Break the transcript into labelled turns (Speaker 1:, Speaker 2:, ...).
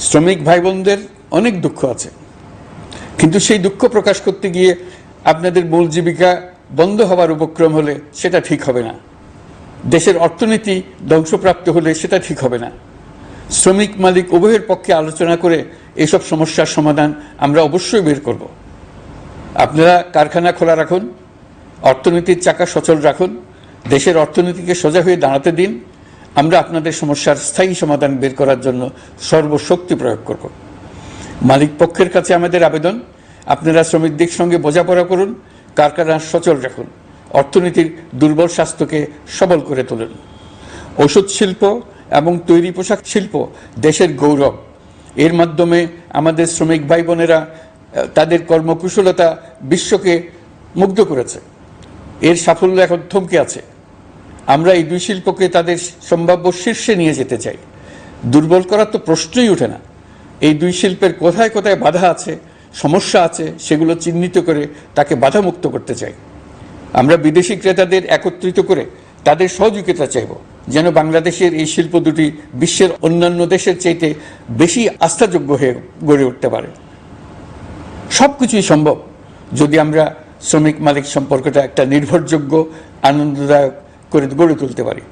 Speaker 1: শ্রমিক ভাই বোনদের অনেক দুঃখ আছে। কিন্তু সেই দুঃখ প্রকাশ করতে গিয়ে আপনাদের মূল জীবিকা বন্ধ হবার উপক্রম হলে সেটা ঠিক হবে না। দেশের অর্থনীতি ধ্বংসপ্রাপ্ত হলে সেটা ঠিক হবে না। শ্রমিক মালিক উভয়ের পক্ষে আলোচনা করে এসব সমস্যার সমাধান আমরা অবশ্যই বের করব। আপনারা কারখানা খোলা রাখুন, অর্থনীতির চাকা সচল রাখুন, দেশের অর্থনীতিকে সোজা হয়ে দাঁড়াতে দিন আমরা আপনাদের সমস্যার স্থায়ী সমাধান বের করার জন্য সর্বশক্তি প্রয়োগ করব। মালিক পক্ষের কাছে আমাদের আবেদন। আপনারা শ্রমিকদের সঙ্গে বোঝাপড়া করুন, কারখানা সচল রাখুন, অর্থনীতির দুর্বল স্বাস্থ্যকে সবল করে তুলুন। ওষুধ শিল্প এবং তৈরি পোশাক শিল্প দেশের গৌরব। এর মাধ্যমে আমাদের শ্রমিক ভাই বোনেরা তাদের কর্মকুশলতা বিশ্বকে মুগ্ধ করেছে। এর সাফল্য এখন থমকে আছে। আমরা এই দুই শিল্পকে তাদের সম্ভাব্য শীর্ষে নিয়ে যেতে চাই। দুর্বল করার তো প্রশ্নই ওঠে না। এই দুই শিল্পের কোথায় কোথায় বাধা আছে, সমস্যা আছে, সেগুলো চিহ্নিত করে তাকে বাধামুক্ত করতে চাই। আমরা বিদেশি ক্রেতাদের একত্রিত করে তাদের সহযোগিতা চাইব, যেন বাংলাদেশের এই শিল্প দুটি বিশ্বের অন্যান্য দেশের চাইতে বেশি আস্থাযোগ্য হয়ে গড়ে উঠতে পারে। সব কিছুই সম্ভব যদি আমরা শ্রমিক মালিক সম্পর্কটা একটা নির্ভরযোগ্য, আনন্দদায়ক করে গড়ে তুলতে পারি।